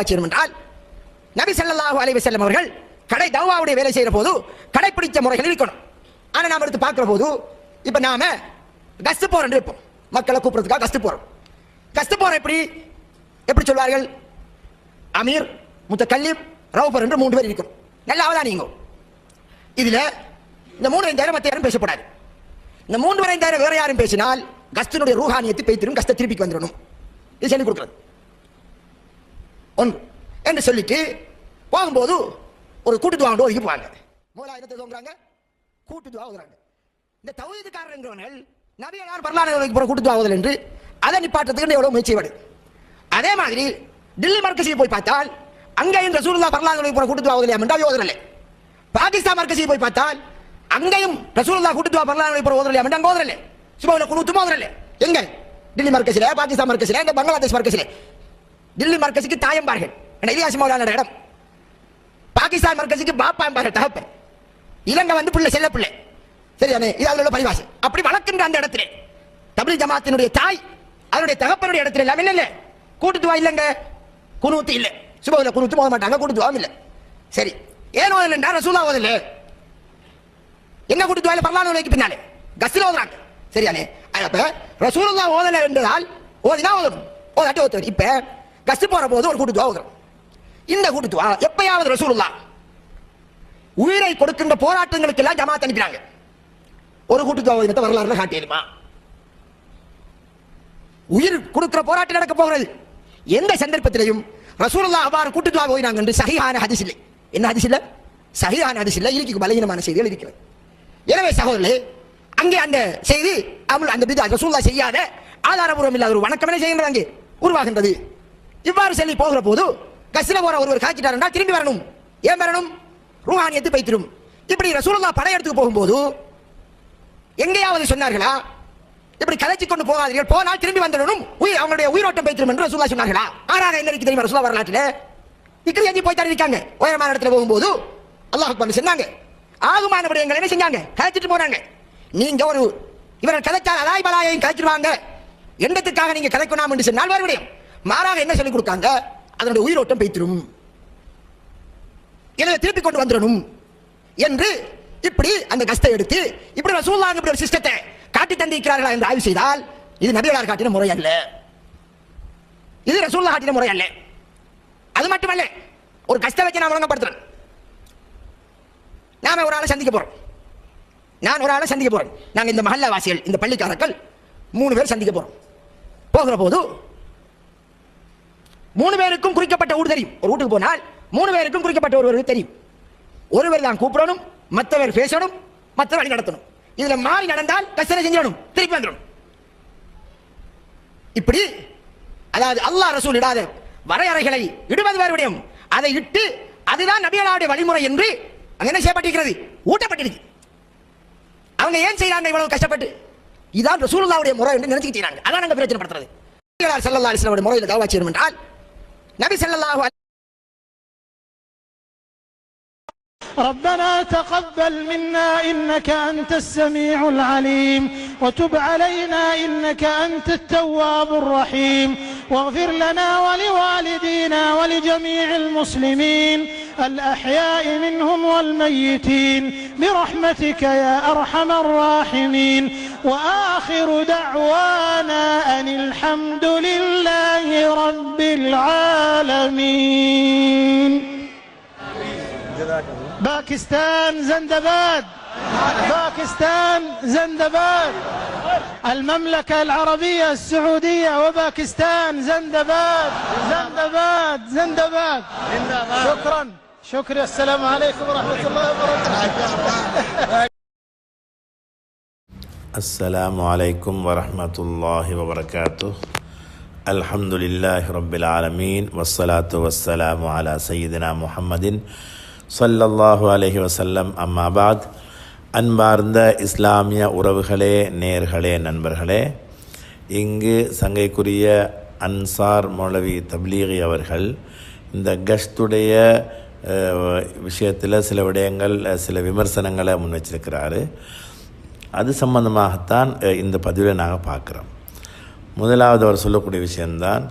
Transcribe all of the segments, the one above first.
என்றால் நபி சல்லாஹூ அலைஹி செல்லம் அவர்கள் கடை தவாவுடைய வேலை செய்கிற போது கடைப்பிடிச்ச முறைகள் இருக்கணும். ஆனால் நாம் எடுத்து பார்க்குற போது இப்போ நாம் கஸ்து போகிறோம் இருப்போம். மக்களை கூப்பிட்றதுக்காக கஸ்து போகிறோம் கஸ்து போகிறோம் எப்படி? எப்படி சொல்வார்கள்? அமீர் முத்தக்கல்லீம் ரவுபர் என்று மூன்று பேர் இருக்கும் நல்லா அவதானிங்க இதில் இந்த மூணு ஐந்தாயிரம் மற்ற யாரும் பேசப்படாது. இந்த மூன்று ஐந்தாயிரம் வேற யாரும் பேசினால் கஸ்டினுடைய ரூஹானியத்தை பேய்த்திரும் கஸ்தை திருப்பிக்கு வந்துடணும். இது சொல்லிக் கொடுக்குறது. ஒன்று. என்று சொல்லிட்டு போகும்போது ஒரு கூட்டுத்துவா ஒதுக்கி போவாங்க மூலாயிரத்தை தோங்குறாங்க கூட்டுத்துவா ஓதுறாங்க இந்த தௌஹீதுக்காரர்கள் நபியலார் வரலாறு பரலாறு கூட்டு துவா ஓதல் என்று அதை நிப்பாட்டத்துக்கு எவ்வளோ முயற்சி வேடு அதே மாதிரி டில்லி மர்க்கசியை போய் பார்த்தால் அங்கேயும் ரசூலுல்லாஹ் வரலாறு போற கூட்டுத்துவா ஓதலையா என்றால் ஓதுறல பாகிஸ்தான் மர்க்கசியை போய் பார்த்தால் அங்கேயும் ரசூலுல்லா கூட்டுத்துவா துவா போகிற போற ஓதலையா என்று அங்க குழு சுபவுல ஓதுறல எங்க? டெல்லி மர்க்கசில பாகிஸ்தான் மர்க்கசில இந்த பங்களாதேஷ் மர்க்கசில தில்லி மர்க்கஸுக்கு தாயம்பார்கள் என இலியாஸ் மௌலான இடம். பாகிஸ்தான் மர்க்கஸுக்கு பாப்பா என்பார்கள் தகப்ப இலங்கை வந்து பிள்ளை செல்ல பிள்ளை. சரியானே இது அதில் உள்ள பரிவாசி. அப்படி வளர்க்கின்ற அந்த இடத்திலே தமிழ் ஜமாத்தினுடைய தாய் அதனுடைய தகப்பனுடைய இடத்துல எல்லாம் இல்லை கூட்டுட்டு கூட்டுத்துவா இல்லைங்க. குனூத்து இல்லை. சுபவில் குனூத்து போக மாட்டாங்க கூட்டுத்துவாவும் இல்லை. சரி ஏன் ஓதல் என்றா ரசூலா ஓதல. என்ன கூட்டுத்துவாயில இல்லை உலகைக்கு பின்னாலே. கஸ்தில் ஓதுறாங்க. சரியானே அப்ப ரசூலா ஓதல என்றதால் ஓதினா ஓதணும். ஓதாட்டி ஓத்துவர். இப்போ கஸ்து போற போது ஒரு கூட்டுத்துவா ஓதுறோம் இந்த கூட்டுத்துவா எப்பயாவது ரசூலுல்லா உயிரை கொடுக்கின்ற போராட்டங்களுக்கு எல்லாம் ஜமாத் அனுப்பினாங்க. ஒரு கூட்டுத்துவா ஓதினத்தை வரலாறுல காட்டிடுமா உயிர் கொடுக்கிற போராட்டம் நடக்க போகிறது. எந்த சந்தர்ப்பத்திலையும் ரசூலுல்லா அவ்வாறு கூட்டுத்துவா ஓதினாங்க என்று சகிஹான ஹதிஸ் இல்லை. என்ன ஹதிஸ் இல்லை? சகிஹான ஹதிஸ் இல்லை. இருக்கு பலகீனமான செய்திகள் இருக்கிறது. எனவே சகோதரர்களே அங்கே அந்த செய்தி அவள் அந்த பிதா ரசூல்லா செய்யாத ஆதாரபூர்வம் இல்லாத ஒரு வணக்கமே செய்கின்றாங்க உருவாகின்றது. இவ்வாறு செல்லி போகிற போது கசில போற ஒருவர் காய்ச்சிட்டார் என்றால் திரும்பி வரணும். ஏன் வரணும்? ரூஹானியத்தை பைத்திரும் இப்படி ரசூலுல்லா படையெடுத்துக்கு போகும்போது எங்கேயாவது சொன்னார்களா? இப்படி கலைச்சி கொண்டு போகாதீர்கள் போனால் திரும்பி வந்துடணும். உயிர் அவங்களுடைய உயிரோட்டம் பைத்திரும் என்று ரசூலா சொன்னார்களா? ஆறாக என்ன இருக்கு தெரியுமா ரசூலா வரலாற்றில்? இக்கடி எஞ்சி போய் தருவிக்காங்க. உயரமான இடத்துல போகும்போது அல்லாஹ் அக்பர் சொன்னாங்க ஆகுமான விடயங்கள் என்ன செஞ்சாங்க? கலைச்சிட்டு போனாங்க. நீங்க ஒரு இவர்கள் கதைச்சால் அலாய் பலாயையும் கலைச்சிருவாங்க. எண்ணத்துக்காக நீங்க கலைக்கணும் என்று சொன்னால் வேறு விடயம் மாறாக என்ன சொல்லிக் கொடுத்தாங்க அதனுடைய உயிரோட்டம் பெய்த்திரும் எனவே திருப்பி கொண்டு வந்துடணும் என்று இப்படி அந்த கஸ்தை எடுத்து இப்படி ரசூலுல்லாஹ் இப்படி ஒரு சிஸ்டத்தை காட்டி தந்திருக்கிறார்களா என்று ஆய்வு செய்தால் இது நபிகளார் காட்டின முறை அல்ல. இது ரசூல்லா காட்டின முறை அல்ல. அது மட்டுமல்ல ஒரு கஷ்ட வச்சு நான் ஒழுங்கப்படுத்துறேன் நாம ஒரு ஆளை சந்திக்க போறோம். நான் ஒரு ஆளை சந்திக்க போறேன். நாங்க இந்த மஹல்லா வாசிகள் இந்த பள்ளிக்காரர்கள் மூணு பேர் சந்திக்க போறோம். போகிற போது மூணு பேருக்கும் குறிக்கப்பட்ட ஊர் தெரியும். ஒரு வீட்டுக்கு போனால் மூணு பேருக்கும் குறிக்கப்பட்ட ஒருவர் தெரியும். ஒருவர் தான் கூப்பிடணும் மற்றவர் பேசணும் மற்றவர் வழி நடத்தணும். இதுல மாறி நடந்தால் கஷ்டம் செஞ்சிடணும் திருப்பி வந்துடணும். இப்படி அதாவது அல்லாஹ் ரசூல் இடாத வரையறைகளை இடுவது வேறு விடயம் அதை இட்டு அதுதான் நபியலாவுடைய வழிமுறை என்று அங்க என்ன செய்யப்பட்டிருக்கிறது? ஊட்டப்பட்டிருக்கு. அவங்க ஏன் செய்யறாங்க இவ்வளவு கஷ்டப்பட்டு? இதான் ரசூலுல்லாவுடைய முறை என்று நினைச்சுக்கிட்டு செய்றாங்க. அதான் நாங்க பிரச்சனை படுத்துறது நபிகளார் ஸல்லல்லாஹு முறையில் தவா செய்யணும் என்றால் நபி ஸல்லல்லாஹு ربنا تقبل منا إنك أنت السميع العليم وتب علينا إنك أنت التواب الرحيم. واغفر لنا ولوالدينا ولجميع المسلمين الأحياء منهم والميتين برحمتك يا أرحم الراحمين. وآخر دعوانا أن الحمد لله رب العالمين. باكستان زندباد. باكستان زندباد. المملكة العربية السعودية وباكستان زندباد. زندباد زندباد. شكرا. شكرا. السلام عليكم ورحمة الله وبركاته. السلام عليكم ورحمة الله وبركاته. الحمد لله رب العالمين والصلاة والسلام على سيدنا محمد சொல்லல்லாஹு அலஹி வசல்லம் அம்மாபாத் அன்பார்ந்த இஸ்லாமிய உறவுகளே நேர்களே நண்பர்களே இங்கு சங்கைக்குரிய அன்சார் மௌலவி தப்லீகி அவர்கள் இந்த கஷ்துடைய விஷயத்தில் சில விடயங்கள் சில விமர்சனங்களை முன் வச்சிருக்கிறாரு அது சம்பந்தமாகத்தான் இந்த பதிவில் நாங்கள் பார்க்குறோம். முதலாவது அவர் சொல்லக்கூடிய விஷயந்தான்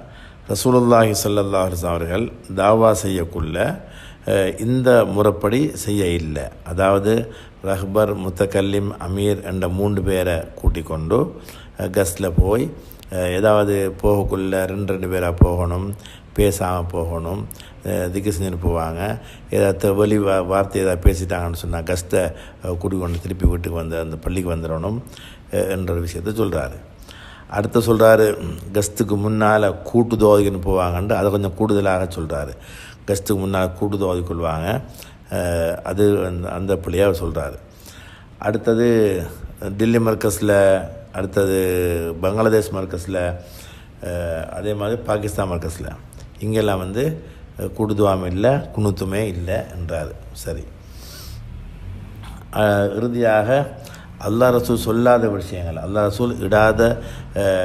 ரசூலுல்லாஹி சல்லல்லாஹ் அவர்கள் தாவா செய்யக்குள்ள இந்த முறைப்படி செய்ய இல்லை. அதாவது ரஹ்பர் முத்தக்கல்லிம் அமீர் என்ற மூன்று பேரை கூட்டிக் கொண்டு கஸ்டில் போய் ஏதாவது போகக்குள்ள ரெண்டு ரெண்டு பேராக போகணும் பேசாமல் போகணும் திக்கு செஞ்சுட்டு போவாங்க. ஏதாவது வெளி வா வார்த்தை ஏதாவது பேசிட்டாங்கன்னு சொன்னால் கஸ்ட்டை கூட்டிக்கொண்டு திருப்பி வீட்டுக்கு வந்து அந்த பள்ளிக்கு வந்துடணும் என்ற விஷயத்தை சொல்கிறாரு அடுத்து சொல்கிறாரு கஸ்துக்கு முன்னால் கூட்டு தோதிக்குன்னு போவாங்கன்ட்டு அதை கொஞ்சம் கூடுதலாக சொல்கிறாரு கஸ்ட்டுக்கு முன்னால் கூட்டு தோதி கொள்வாங்க அது அந்த அந்த பிள்ளையாக சொல்கிறாரு அடுத்தது டில்லி மர்க்கஸில் அடுத்தது பங்களாதேஷ் மர்க்கஸில் அதே மாதிரி பாகிஸ்தான் மர்க்கஸில். இங்கெல்லாம் வந்து அஹ், கூடுதுவாமை இல்லை குணுத்துமே இல்லை என்றார். சரி. இறுதியாக அல்லாஹ் ரசூல் சொல்லாத விஷயங்கள் அல்லாஹ் ரசூல் இடாத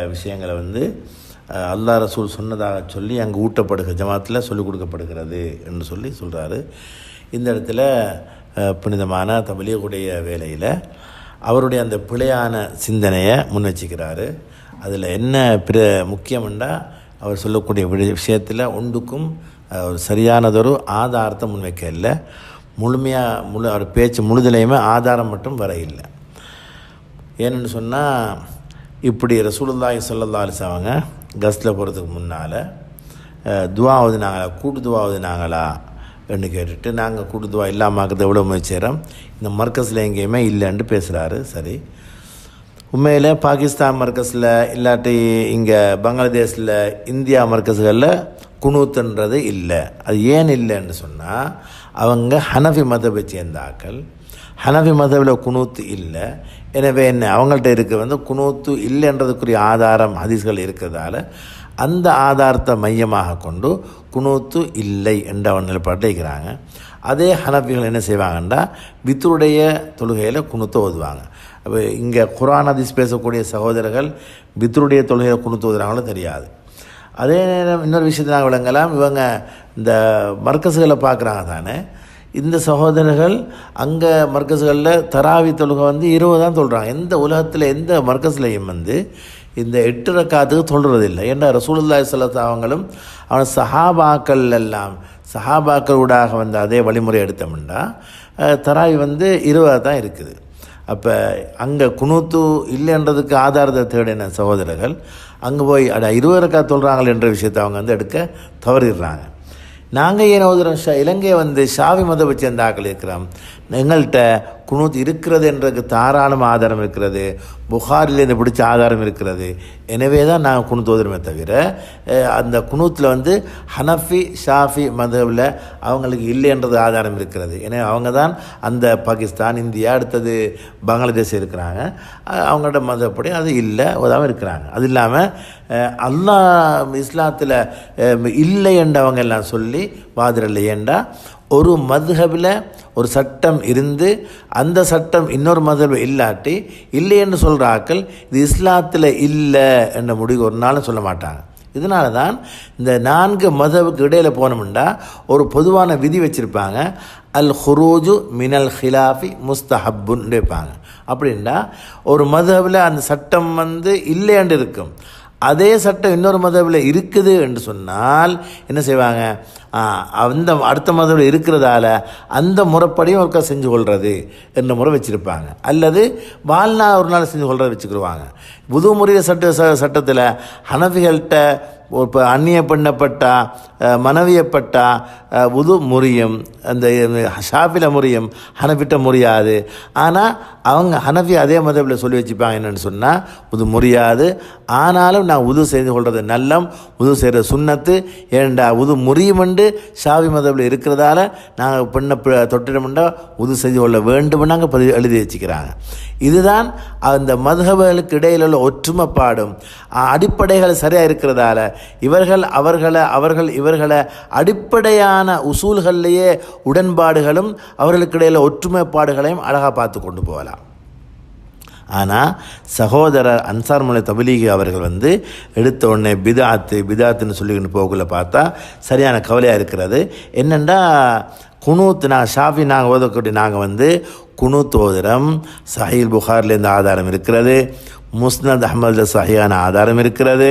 விஷயங்களை வந்து அல்லா அல்லாஹ் ரசூல் சொன்னதாக சொல்லி அங்கே ஊட்டப்படுகிற ஜமாத்தில் சொல்லிக் கொடுக்கப்படுகிறது என்று சொல்லி சொல்கிறாரு இந்த இடத்துல புனிதமான தபலியகுடைய வேலையில் அவருடைய அந்த பிழையான சிந்தனையை முன் வச்சுக்கிறாரு அதில் என்ன பிற முக்கியம்ண்டா அவர் சொல்லக்கூடிய விஷயத்தில் ஒன்றுக்கும் ஒரு சரியானதொரு ஆதாரத்தை முன்வைக்க இல்லை. முழுமையாக முழு அவர் பேச்சு முழுதலையுமே ஆதாரம் மட்டும் வர இல்லை. ஏன்னு சொன்னால் இப்படி ரசூலுல்லாஹி சொல்லல்லா அலிசாவங்க அவங்க கஸ்டில் போகிறதுக்கு முன்னால் துவா ஓதுனாங்களா? கூட்டு துவா ஓதுனாங்களா? என்று கேட்டுட்டு நாங்கள் கூட்டு துவா இல்லாமல் எவ்வளோ முயற்சிகிறோம் இந்த மர்க்கஸில் எங்கேயுமே இல்லைன்ட்டு பேசுகிறாரு சரி. உண்மையில் பாகிஸ்தான் மர்க்கஸில் இல்லாட்டி இங்கே பங்களாதேஷில் இந்தியா மர்க்கஸுகளில் குணூத்துன்றது இல்லை. அது ஏன் இல்லைன்னு சொன்னால் அவங்க ஹனஃபி மதபை சேர்ந்தாக்கள் ஹனஃபி மதவில் குணூத்து இல்லை. எனவே என்ன? அவங்கள்ட்ட இருக்க வந்து குனூத்து இல்லைன்றதுக்குரிய ஆதாரம் ஹதீஸ்கள் இருக்கிறதால அந்த ஆதாரத்தை மையமாக கொண்டு குனூத்து இல்லை என்ற அவன் நிலைப்பாட்டில் இருக்கிறாங்க. அதே ஹனப்பிகள் என்ன செய்வாங்கன்னா வித்தருடைய தொழுகையில் குணுத்தை ஓதுவாங்க. அப்போ இங்கே குரான் ஹதீஸ் பேசக்கூடிய சகோதரர்கள் பித்ருடைய தொழுகையில் குணுத்து ஓதுறாங்களோ தெரியாது. அதே நேரம் இன்னொரு விஷயத்தை நாங்கள் விளங்கலாம். இவங்க இந்த மர்க்கஸுகளை பார்க்குறாங்க தானே? இந்த சகோதரர்கள் அங்கே மர்க்கஸ்களில் தராவி தொழுகை வந்து இருபது தான் சொல்கிறாங்க எந்த உலகத்தில் எந்த மர்க்கஸ்லையும் வந்து இந்த எட்டு ரக்காத்துக்கு சொல்கிறது இல்லை ஏன்னா ரசூலுல்லா ஸல்லல்லாஹு அவங்களும் அவன் சஹாபாக்கள் எல்லாம் சஹாபாக்கள் ஊடாக வந்த அதே வழிமுறை எடுத்தோம்னா தராவி வந்து இருபதாக தான் இருக்குது. அப்போ அங்கே குணூத்து இல்லைன்றதுக்கு ஆதாரத்தை தேடின சகோதரர்கள் அங்கே போய் அட இருபது ரக்கா சொல்கிறாங்களே என்ற விஷயத்தை அவங்க வந்து எடுக்க தவறிடுறாங்க. நாங்கள் ஏன் ஓதுறோம் இலங்கையை வந்து சாவி மதம் வச்சு ஆக்கள் இருக்கிறோம்? எங்கள்கிட்ட குனூத் இருக்கிறது என்றதுக்கு தாராளம் ஆதாரம் இருக்கிறது. புகாரிலேருந்து பிடிச்ச ஆதாரம் இருக்கிறது. எனவே தான் நாங்கள் குனூத் ஓதுறோமே தவிர அந்த குனூத்தில் வந்து ஹனஃபி ஷாஃபி மதவில் அவங்களுக்கு இல்லைன்றது ஆதாரம் இருக்கிறது. எனவே அவங்க தான் அந்த பாகிஸ்தான் இந்தியா அடுத்தது பங்களாதேஷ் இருக்கிறாங்க. அவங்களோட மதப்படி அது இல்லை உதாமல் இருக்கிறாங்க. அது இல்லாமல் அல்லாஹ் இஸ்லாத்தில் இல்லை என்றவங்க எல்லாம் சொல்லி வாதிரலை ஏண்டா? ஒரு மதுஹபில் ஒரு சட்டம் இருந்து அந்த சட்டம் இன்னொரு மதுஹபில் இல்லாட்டி இல்லை என்று சொல்கிற ஆக்கள் இது இஸ்லாத்தில் இல்லை என்ற முடிவு ஒரு நாளும் சொல்ல மாட்டாங்க. இதனால தான் இந்த நான்கு மதவுக்கு இடையில் போனோம்னா ஒரு பொதுவான விதி வச்சுருப்பாங்க. அல் ஹுரூஜு மினல் ஹிலாஃபி முஸ்தஹப்புன்னு வைப்பாங்க அப்படின்னா ஒரு மதவில் அந்த சட்டம் வந்து இல்லையாண்டு இருக்கும். அதே சட்டம் இன்னொரு மதவில் இருக்குது என்று சொன்னால் என்ன செய்வாங்க? அந்த அடுத்த மதவில் இருக்கிறதால அந்த முறைப்படியும் ஒருக்கா செஞ்சு கொள்வது என்ற முறை வச்சுருப்பாங்க. அல்லது வாழ்நாள் ஒரு நாள் செஞ்சு கொள்றதை வச்சுக்கிடுவாங்க. புது முறைய சட்ட ச- சட்டத்தில் ஹனஃபிகள்கிட்ட இப்போ அந்நிய பெண்ணப்பட்டா மனைவியப்பட்டா உது முறியும். அந்த ஷாஃபில முறியும். ஹனஃபிட்ட முறியாது. ஆனால் அவங்க ஹனஃபி அதே மதத்தில் சொல்லி வச்சுப்பாங்க என்னென்னு சொன்னால் உது முறியாது. ஆனாலும் நான் உது செய்து கொள்வது நல்லம் உது செய்கிற சுண்ணத்து. ஏண்டா உது முறியுமெண்டு ஷாவி மதபில் இருக்கிறதால நாங்கள் பெண்ணை தொட்டிடமெண்டா உது செய்து கொள்ள வேண்டும்னு நாங்கள் பதிவு எழுதி வச்சுக்கிறாங்க. இதுதான் அந்த மதுகபர்களுக்கு இடையில் உள்ள ஒற்றுமைப்பாடும். அடிப்படைகள் சரியாக இருக்கிறதால இவர்கள் அவர்களை அவர்கள் இவர்களை அடிப்படையான உசூல்கள்லேயே உடன்பாடுகளும் அவர்களுக்கு இடையில் ஒற்றுமைப்பாடுகளையும் அழகாக பார்த்து கொண்டு போகலாம். ஆனால் சகோதரர் அன்சார் மலை தபலீகி அவர்கள் வந்து எடுத்த உடனே பிதாத்து பிதாத்துன்னு சொல்லிக்கிட்டு போகல பார்த்தா சரியான கவலையாக இருக்கிறது. என்னென்னா குனூத் நான் ஷாஃபி நாங்கள் ஓதக்கூடிய நாங்கள் வந்து குனூத் ஓதுரம் சஹீல் புகார்லேருந்து ஆதாரம் இருக்கிறது. முஸ்னத் அஹமது சஹியான ஆதாரம் இருக்கிறது.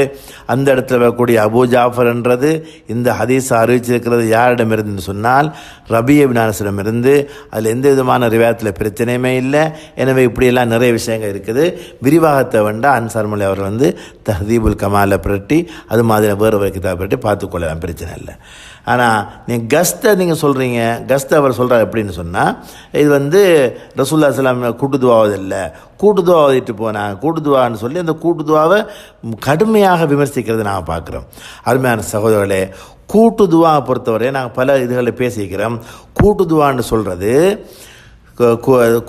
அந்த இடத்துல வரக்கூடிய அபூ ஜாஃபர் என்றது இந்த ஹதீஸ் அறிவிச்சிருக்கிறது யாரிடமிருந்து சொன்னால் ரபிய வினானசிடமிருந்து அதில் எந்த விதமான ரிவாயத்தில் பிரச்சனையுமே இல்லை. எனவே இப்படியெல்லாம் நிறைய விஷயங்கள் இருக்குது. விரிவாகத்தை வேண்டாம் அன்சார் மொழி அவர் வந்து தஹதீபுல் கமாலை பிரட்டி அது மாதிரி வேறு ஒரு கிதாப் புரட்டி பார்த்துக்கொள்ளலாம் பிரச்சனை இல்லை. ஆனால் நீங்கள் கஸ்தை நீங்கள் சொல்கிறீங்க கஸ்தை அவர் சொல்கிறார் எப்படின்னு சொன்னால் இது வந்து ரசூல்லா சலாம் கூட்டுதுவாவதில்லை. கூட்டுதுவா ஓதிட்டு போனாங்க கூட்டுதுவான்னு சொல்லி அந்த கூட்டுதுவாவை கடுமையாக விமர்சிக்கிறது நாங்கள் பார்க்குறோம். அருமையான சகோதரர்களே கூட்டுதுவா பொறுத்தவரை நாங்கள் பல இதுகளை பேசிக்கிறோம். கூட்டுதுவான்னு சொல்கிறது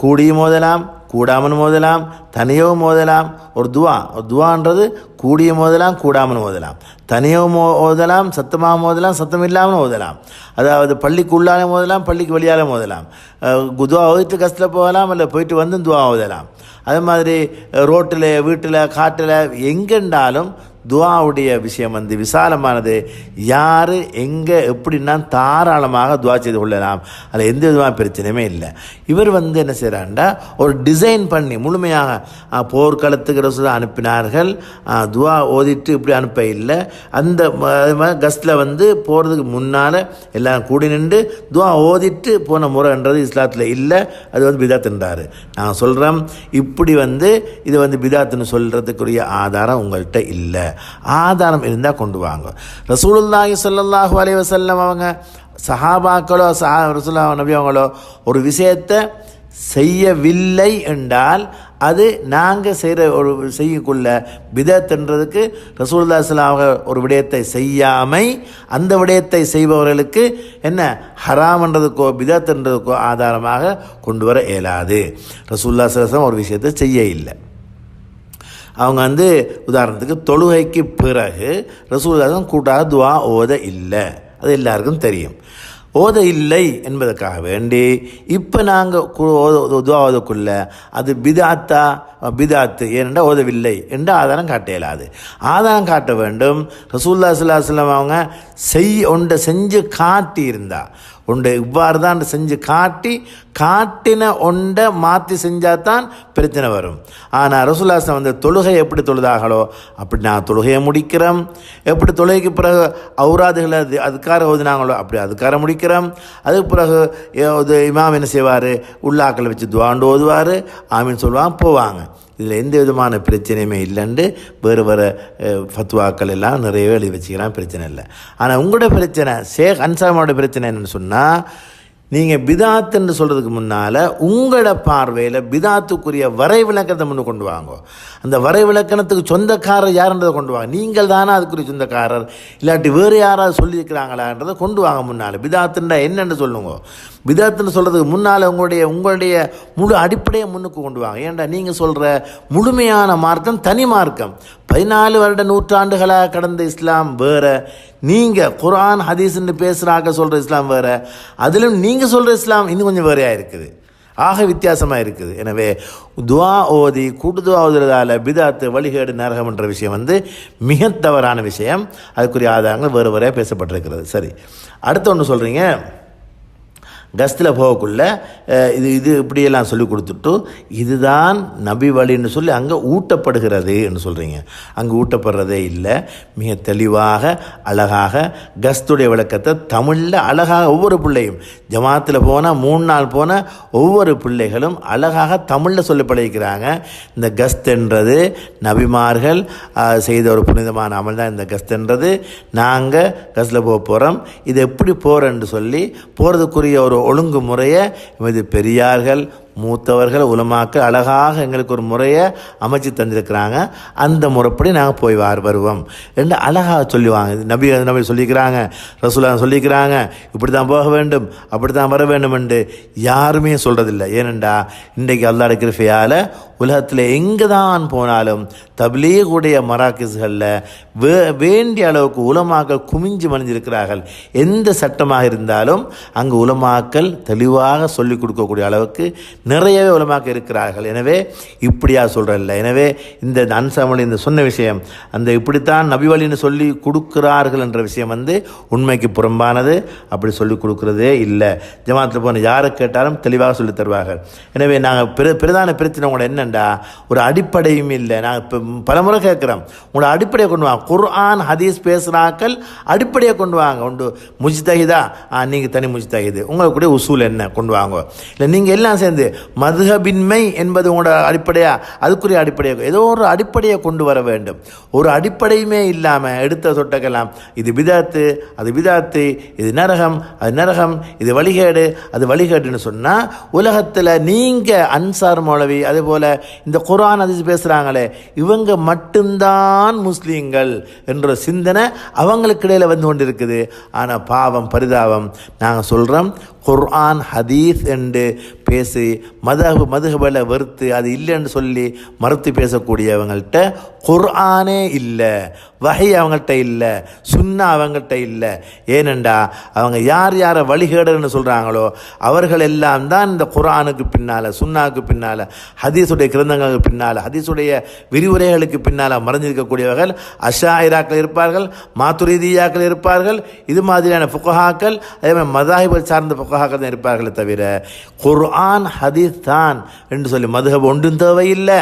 கூடியும் போதெல்லாம் கூடாமல் மோதலாம் தனியோ மோதலாம் ஒரு துவா ஒரு துவான்றது கூடிய மோதலாம் கூடாமல் மோதலாம் தனியோ மோ ஓதலாம் சத்தமாக மோதலாம் சத்தம் இல்லாமல் மோதலாம் அதாவது பள்ளிக்கு உள்ளாலே மோதலாம் பள்ளிக்கு வெளியால் மோதலாம் அஹ் துவா ஓதிட்டு கஷ்டத்தில் போகலாம் இல்லை போயிட்டு வந்து துவா ஓதலாம். அதே மாதிரி ரோட்டில் வீட்டில் காட்டில் எங்கெண்டாலும் துவாவுடைய விஷயம் வந்து விசாலமானது. யார் எங்கே எப்படின்னா தாராளமாக துவா செய்து கொள்ளலாம். அதில் எந்த விதமான பிரச்சனையுமே இல்லை. இவர் வந்து என்ன செய்கிறாண்டா ஒரு டிசைன் பண்ணி முழுமையாக போர்க்களத்துக்கு ரசூலா அனுப்பினார்கள். துவா ஓதிட்டு இப்படி அனுப்ப இல்லை. அந்த அது மாதிரி கஸ்டில் வந்து போகிறதுக்கு முன்னால் எல்லாம் கூடி நின்று துவா ஓதிட்டு போன முறைன்றது இஸ்லாத்தில் இல்லை. அது வந்து பிதாத்துன்றார். நான் சொல்கிறேன் இப்படி வந்து இது வந்து பிதாத்துன்னு சொல்கிறதுக்குரிய ஆதாரம் உங்கள்கிட்ட இல்லை. ஆதாரம் இருந்தால் கொண்டு வாங்க. ரசூலுல்லாஹி சொல்லல்லாஹு அலைய வசல்லம் அவங்க சஹாபாக்களோ சஹா ரசூல்லா நபி அவங்களோ ஒரு விஷயத்தை செய்யவில்லை என்றால் அது நாங்கள் செய்கிற ஒரு செய்யக்குள்ள விதத்துன்றதுக்கு ரசூல்லா ஸல்லல்லாஹு அவங்க ஒரு விடயத்தை செய்யாமை அந்த விடயத்தை செய்பவர்களுக்கு என்ன ஹராம்ன்றதுக்கோ விதத்துன்றதுக்கோ ஆதாரமாக கொண்டு வர இயலாது. ரசூல்லா ஸல்லல்லாஹு ஒரு விஷயத்தை செய்ய இல்லை அவங்க வந்து உதாரணத்துக்கு தொழுகைக்கு பிறகு ரசூலுல்லாஹ் கூட்டாக துவா ஓத இல்லை. அது எல்லாருக்கும் தெரியும். ஓத இல்லை என்பதற்காக வேண்டி இப்போ நாங்கள் துவா ஓதக்குள்ள அது பிதாத்தா பிதாத்து ஏனென்றால் ஓதவில்லை என்று ஆதாரம் காட்ட இயலாது. ஆதாரம் காட்ட வேண்டும். ரசூல்லா சுல்லாஸ்லாம் அவங்க செய் ஒன்றை செஞ்சு காட்டி இருந்தா ஒன்றை இவ்வாறு தான் செஞ்சு காட்டி காட்டின ஒன்றை மாற்றி செஞ்சால் தான் பிரச்சனை வரும். ஆனால் ரசூல்லாசம் வந்து தொழுகை எப்படி தொழுதாகளோ அப்படி நான் தொழுகையை முடிக்கிறோம். எப்படி தொழுகைக்கு பிறகு அவுராதுகளை அது அதுக்கார ஓதினாங்களோ அப்படி அதுக்கார முடிக்கிறோம். அதுக்கு பிறகு இது இமாம் என்ன செய்வார்? உள்ளாக்களை வச்சு துவாண்டு ஓதுவார். ஆமின்னு சொல்லுவாங்க போவாங்க. இதில் எந்த விதமான பிரச்சனையுமே இல்லைண்டு வேறு வேறு ஃபத்துவாக்கள் ஃபத்வாக்கள் எல்லாம் நிறையவே எழுதி வச்சுக்கலாம் பிரச்சனை இல்லை. ஆனால் உங்களோட பிரச்சனை ஷேக் அன்சாமோட பிரச்சனை என்னன்னு சொன்னால் நீங்கள் பிதாத்துன்னு சொல்கிறதுக்கு முன்னால் உங்களோட பார்வையில் பிதாத்துக்குரிய வரை விளக்கத்தை முன்னு கொண்டு வாங்க. அந்த வரை விளக்கணத்துக்கு சொந்தக்காரர் யாருன்றதை கொண்டு வாங்க. நீங்கள் தானே அதுக்குரிய சொந்தக்காரர். இல்லாட்டி வேறு யாராவது சொல்லியிருக்கிறாங்களான்றதை கொண்டு வாங்க முன்னால். பிதாத்துன்றா என்னன்னு சொல்லுங்க. பிதாத்துன்னு சொல்கிறதுக்கு முன்னால் உங்களுடைய உங்களுடைய முழு அடிப்படையை முன்னுக்கு கொண்டு வாங்க. ஏன்டா நீங்கள் சொல்கிற முழுமையான மார்க்கம் தனி மார்க்கம். பதினாலு வருட நூற்றாண்டுகளாக கடந்த இஸ்லாம் வேற. நீங்கள் குரான் ஹதீஸ்ன்னு பேசுகிறாங்க சொல்கிற இஸ்லாம் வேற. அதிலும் நீங்கள் சொல்கிற இஸ்லாம் இன்னும் கொஞ்சம் வேறையாக இருக்குது. ஆக வித்தியாசமாக இருக்குது. எனவே துவா ஓதி கூட்டு துவா ஓதுறதால பிதாத்து வழிகேடு நரகம்ன்ற விஷயம் வந்து மிக தவறான விஷயம். அதுக்குரிய ஆதாரங்கள் வேறு வேறையாக பேசப்பட்டிருக்கிறது. சரி. அடுத்த ஒன்று சொல்கிறீங்க கஸ்தில் போகக்குள்ள இது இது இப்படியெல்லாம் சொல்லி கொடுத்துட்டு இதுதான் நபி வழின்னு சொல்லி அங்கே ஊட்டப்படுகிறது என்று சொல்கிறீங்க அங்கே ஊட்டப்படுறதே இல்லை. மிக தெளிவாக அழகாக கஸ்துடைய விளக்கத்தை தமிழில் அழகாக ஒவ்வொரு பிள்ளையும் ஜமாத்தில் போனால் மூணு நாள் போன ஒவ்வொரு பிள்ளைகளும் அழகாக தமிழில் சொல்லி பழகிக்கிறாங்க. இந்த கஸ்துன்றது நபிமார்கள் செய்த ஒரு புனிதமான அமல் தான் இந்த கஸ்துன்றது நாங்கள் கஸ்தில் போக போகிறோம் இது எப்படி போகிறேன்னு சொல்லி போகிறதுக்குரிய ஒரு ஒழுங்குமுறையை எமது பெரியார்கள் மூத்தவர்கள் உலமாக்கள் அழகாக எங்களுக்கு ஒரு முறையை அமைச்சு தந்திருக்கிறாங்க. அந்த முறைப்படி நாங்கள் போய் வார் வருவோம். என்று அழகாக சொல்லுவாங்க. இது நபி நபி சொல்லிக்கிறாங்க. ரசூலா சொல்லிக்கிறாங்க. இப்படி தான் போக வேண்டும் அப்படி தான் வர வேண்டும் என்று யாருமே சொல்கிறதில்ல ஏனெண்டா இன்றைக்கு அல்லாட கிருஃபையால் உலகத்தில் எங்கே தான் போனாலும் தப்லீகுடைய மராக்கிஸ்களில் வே வேண்டிய அளவுக்கு உலமாக்கள் குமிஞ்சு மணிஞ்சிருக்கிறார்கள் எந்த சட்டமாக இருந்தாலும் அங்கு உலமாக்கள் தெளிவாக சொல்லிக் கொடுக்கக்கூடிய அளவுக்கு நிறையவே உலமாக்க இருக்கிறார்கள். எனவே இப்படியா சொல்கிறல்ல எனவே இந்த அன்சாமொழி இந்த சொன்ன விஷயம் அந்த இப்படித்தான் நபிவழின்னு சொல்லி கொடுக்கிறார்கள் என்ற விஷயம் வந்து உண்மைக்கு புறம்பானது. அப்படி சொல்லி கொடுக்குறதே இல்லை. ஜமாத்தில் போன யாரை கேட்டாலும் தெளிவாக சொல்லி தருவார்கள். எனவே நாங்கள் பிர பிரதான பிரச்சனை உங்களோட என்னண்டா? ஒரு அடிப்படையும் இல்லை. நாங்கள் இப்போ பலமுறை கேட்குறோம். உங்களோட அடிப்படையை கொண்டு வாங்க குர்ஆன் ஹதீஸ் பேசுகிறாக்கள் அடிப்படையை கொண்டு வாங்க. உண்டு முஜித்தகிதா நீங்கள் தனி முஜித்தகிது உங்களுக்கு கூட உசூல் என்ன? கொண்டு வாங்க. இல்லை நீங்கள் எல்லாம் சேர்ந்து மதுகபின்மை என்பது உங்களோட அடிப்படையாக அதுக்குரிய அடிப்படையாக ஏதோ ஒரு அடிப்படையை கொண்டு வர வேண்டும். ஒரு அடிப்படையுமே இல்லாமல் எடுத்த சொட்டக்கெல்லாம் இது விதாத்து அது விதாத்து இது நரகம் அது நரகம் இது வழிகேடு அது வழிகேடுன்னு சொன்னால் உலகத்தில் நீங்கள் அன்சார் மௌலவி அதே போல் இந்த குரான் அதிஸ் பேசுகிறாங்களே இவங்க மட்டும்தான் முஸ்லீம்கள் என்ற சிந்தனை அவங்களுக்கு இடையில் வந்து கொண்டு இருக்குது ஆனால் பாவம் பரிதாபம் நாங்கள் சொல்கிறோம் குர்ஆன் ஹதீஸ் என்று பேசி மதகு மதுகபலை வெறுத்து அது இல்லைன்னு சொல்லி மறுத்து பேசக்கூடியவங்கள்ட்ட குர்ஆனே இல்லை வகை அவங்கள்ட்ட இல்லை சுன்னா அவங்கள்ட்ட இல்லை. ஏனெண்டா அவங்க யார் யாரை வழிகேடுன்னு சொல்கிறாங்களோ அவர்கள் எல்லாம் தான் இந்த குரானுக்கு பின்னால் சுன்னாவுக்கு பின்னால் ஹதீஸுடைய கிரந்தங்களுக்கு பின்னால் ஹதீஸுடைய விரிவுரைகளுக்கு பின்னால் மறைஞ்சிருக்கக்கூடியவர்கள் அஷாயிராக்கள் இருப்பார்கள் மாத்துரீதியாக்கள் இருப்பார்கள் இது மாதிரியான புகஹாக்கள் அதே மாதிரி மதாஹிபல் சார்ந்த புகஹாக்கள் தான் இருப்பார்களே தவிர குர்ஆன் ஹதீஸ் தான் என்று சொல்லி மதுஹப் ஒன்றும் தேவையில்லை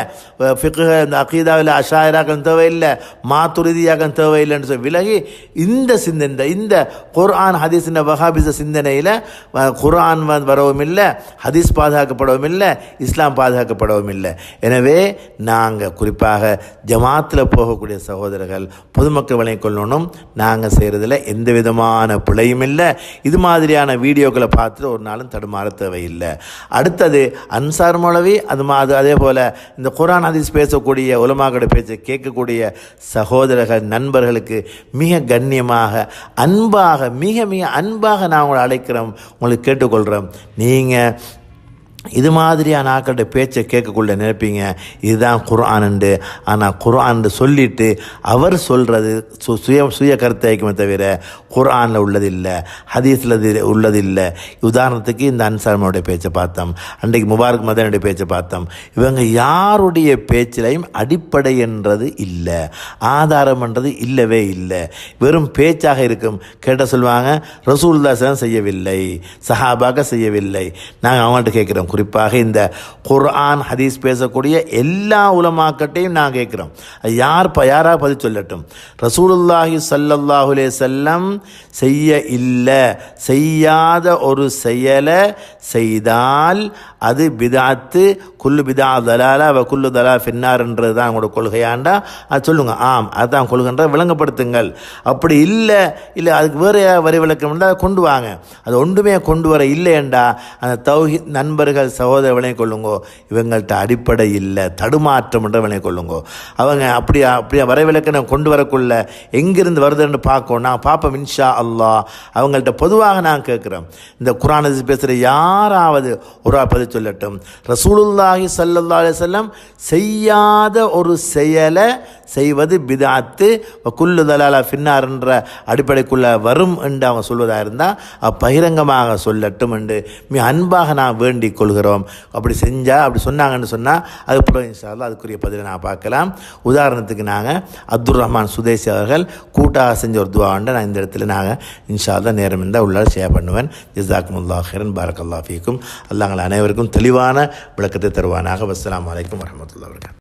ஃபிக்கு இந்த அகீதாவில் அஷாயராக்கம் தேவையில்லை மாத்துரீதியாக்கள் தேவையில்லைன்னு சொல்லி விலகி இந்த சிந்தனை இந்த குர்ஆன் ஹதீஸின் வஹாபிச சிந்தனையில் குர்ஆன் வந்து வரவும் இல்லை ஹதீஸ் பாதுகாக்கப்படவும் இல்லை இஸ்லாம் பாதுகாக்கப்படவும் இல்லை எனவே நாங்கள் குறிப்பாக ஜமாத்தில் போகக்கூடிய சகோதரர்கள் பொதுமக்கள் விளங்கிக் கொள்ளணும் நாங்கள் செய்கிறதுல எந்த விதமான பிழையும் இல்லை இது மாதிரியான வீடியோக்களை பார்த்துட்டு ஒரு நாளும் தடுமாற தேவையில்லை அடுத்தது அன்சார் மொழவி அது மா அது அதே போல் இந்த குரான் ஹதீஸ் பேசக்கூடிய உலமாக்கோட பேச கேட்கக்கூடிய சகோதரர்கள் நண்பர்களுக்கு மிக கண்ணியமாக அன்பாக மிக மிக அன்பாக நான் உங்களை அழைக்கிறோம். உங்களுக்கு கேட்டுக்கொள்கிறோம் நீங்கள் இது மாதிரியான ஆக்கள்கிட்ட பேச்சை கேட்கக்குள்ள நினைப்பீங்க இதுதான் குர்ஆனுண்டு ஆனால் குர்ஆன் சொல்லிட்டு அவர் சொல்கிறது சு சுய சுய கருத்தை தவிர குர்ஆனில் உள்ளதில்லை ஹதீஸில் உள்ளதில்லை. உதாரணத்துக்கு இந்த அன்சாரமோடைய பேச்சை பார்த்தோம். அன்றைக்கு முபாரக் மதனுடைய பேச்சை பார்த்தோம். இவங்க யாருடைய பேச்சிலையும் அடிப்படை என்றது இல்லை ஆதாரம் என்றது இல்லவே இல்லை. வெறும் பேச்சாக இருக்கும். கேட்ட சொல்லுவாங்க ரசூல்தாசன் செய்யவில்லை சஹாபாக செய்யவில்லை. நாங்கள் அவங்கள்ட்ட கேட்குறோம் குறிப்பாக இந்த குர்ஆன் ஹதீஸ் பேசக்கூடிய எல்லா உலமாக்கட்டையும் நான் கேட்குறோம். யார் ப யாரா பதில் சொல்லட்டும்? ரசூலுல்லாஹி சல்லல்லாஹுலே செல்லம் செய்ய இல்லை செய்யாத ஒரு செயலை செய்தால் அது பிதாத்து குல்லு பிதா தலாலா அவ குல்லு தலா ஃபின்னார்ன்றது தான் உங்களோட கொள்கையாண்டா அது சொல்லுங்க. ஆம் அதுதான் கொள்கைன்ற விளங்கப்படுத்துங்கள். அப்படி இல்லை இல்லை அதுக்கு வேறு வரி விளக்கம் இருந்தால் அதை கொண்டு வாங்க. அது ஒன்றுமே கொண்டு வர இல்லையண்டா அந்த தௌஹி நண்பர்கள் சகோதர விளங்கிக் கொள்ளுங்கோ இவங்கள்ட்ட அடிப்படை இல்லை தடுமாற்றம் என்ற விளங்கிக் கொள்ளுங்கோ அவங்க அப்படியா அப்படியா வரைவிலக்கணம் கொண்டு வரக்குள்ள எங்கிருந்து வருதுன்னு பார்க்கணும். நான் பார்ப்போம் இன்ஷா அல்லாஹ். அவங்கள்ட்ட பொதுவாக நான் கேட்குறேன். இந்த குரான் பேசுகிற யாராவது ஒரு ஆள் சொல்லட்டும். ரசூலுல்லாஹி ஸல்லல்லாஹு அலி செல்லம் செய்யாத ஒரு செயலை செய்வது பிதாத்து. குல்லு தலாலா ஃபின்னார்ன்ற அடிப்படைக்குள்ளே வரும் என்று அவன் சொல்வதாக இருந்தால் பகிரங்கமாக சொல்லட்டும் என்று. மிக அன்பாக நான் வேண்டிக் கொள்கிறோம். அப்படி செஞ்சால் அப்படி சொன்னாங்கன்னு சொன்னால் அது புறம் அதுக்குரிய பதிலை நான் பார்க்கலாம். உதாரணத்துக்கு நாங்கள் அப்துல் ரஹ்மான் சுதேசி அவர்கள் கூட்டாக செஞ்ச ஒரு துவாண்ட நான் இந்த இடத்துல நாங்கள் இன்ஷால்லா நேரம் இருந்தால் உள்ளார ஷேர் பண்ணுவேன். ஜிசாக்குமுல்லா ஹிரன் பாரக் அல்லா ஃபீக்கும் அல்லாங்கள் அனைவருக்கும் தெளிவான விளக்கத்தை தருவானாக. வஸ்லாம் வலைக்கம் வரமத்துல்லா